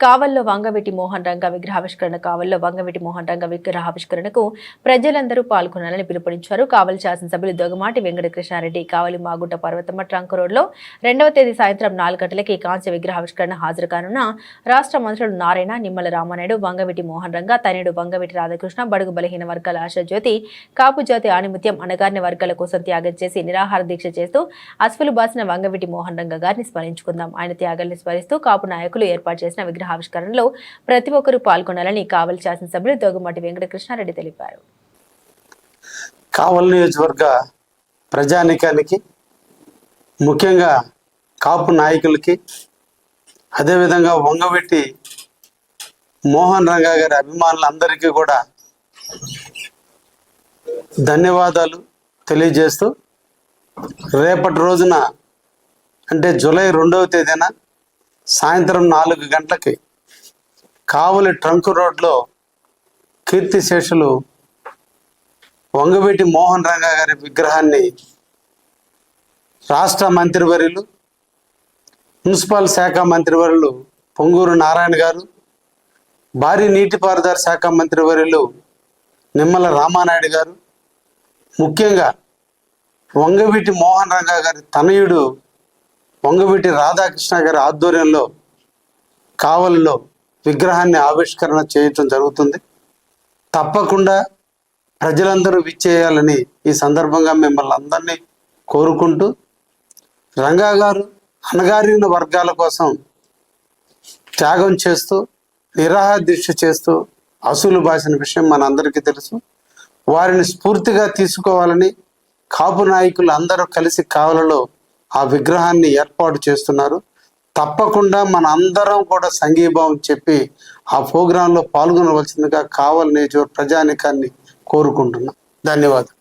కావల్లో వంగవీటి మోహన్ రంగ విగ్రహావిష్కరణ కావల్లో వంగవిటి మోహన్ రంగ విగ్రహావిష్కరణకు ప్రజలందరూ పాల్గొనాలని పిలుపునిచ్చారు. కావలి శాసనసభ్యులు దొగమాటి వెంకటకృష్ణారెడ్డి కావలి మాగుంట పర్వతమ్మ ట్రంక్ రోడ్లో రెండవ తేదీ సాయంత్రం నాలుగు గంటలకి కాంస్య విగ్రహావిష్కరణ హాజరు కానున్న రాష్ట్ర మంత్రులు నారాయణ నిమ్మల రామానాయుడు వంగవెట్టి మోహన్ రంగ తనేడు వంగవెట్టి రాధాకృష్ణ బడుగు బలహీన వర్గాల ఆశాజ్యోతి కాపు జాతి ఆణిముత్యం అణగారిన వర్గాల కోసం త్యాగం చేసి నిరాహార దీక్ష చేస్తూ అస్ఫులు బాసిన వంగవీటి మోహన్ రంగ గారిని స్మరించుకుందాం. ఆయన త్యాగాల్ని స్మరిస్తూ కాపు నాయకులు ఏర్పాటు చేసిన ఆవిష్కరణలో ప్రతి ఒక్కరూ పాల్గొనాలని కావలి శాసనసభ్యులు దొగమాటి వెంకటకృష్ణారెడ్డి తెలిపారు. కావలి నియోజకవర్గ ప్రజానికానికి ముఖ్యంగా కాపు నాయకులకి అదేవిధంగా వంగవెట్టి మోహన్ రంగా గారి అభిమానులందరికీ కూడా ధన్యవాదాలు తెలియజేస్తూ రేపటి రోజున అంటే జూలై రెండవ తేదీన సాయంత్రం నాలుగు గంటలకి కావలి ట్రంక్ రోడ్లో కీర్తిశేషులు వంగవీటి మోహన్ రంగా గారి విగ్రహాన్ని రాష్ట్ర మంత్రివర్యులు మున్సిపల్ శాఖ మంత్రివర్యులు పొంగూరు నారాయణ గారు భారీ నీటిపారుదల శాఖ మంత్రివర్యులు నిమ్మల రామానాయుడు గారు ముఖ్యంగా వంగవీటి మోహన్ రంగా గారి తనయుడు వంగవీటి రాధాకృష్ణ గారి ఆధ్వర్యంలో కావలిలో విగ్రహాన్ని ఆవిష్కరణ చేయటం జరుగుతుంది. తప్పకుండా ప్రజలందరూ విచ్చేయాలని ఈ సందర్భంగా మిమ్మల్ని అందరినీ కోరుకుంటూ రంగా గారు అణగారిన వర్గాల కోసం త్యాగం చేస్తూ నిరాహార దీక్ష చేస్తూ అసూలు బాసిన విషయం మనందరికీ తెలుసు. వారిని స్ఫూర్తిగా తీసుకోవాలని కాపు నాయకులు అందరూ కలిసి కావలలో ఆ విగ్రహాన్ని ఏర్పాటు చేస్తున్నారు. తప్పకుండా మన అందరం కూడా సంఘీభావం చెప్పి ఆ ప్రోగ్రాంలో పాల్గొనవలసిందిగా కావాలని ప్రజానికాన్ని కోరుకుంటున్నాం. ధన్యవాదాలు.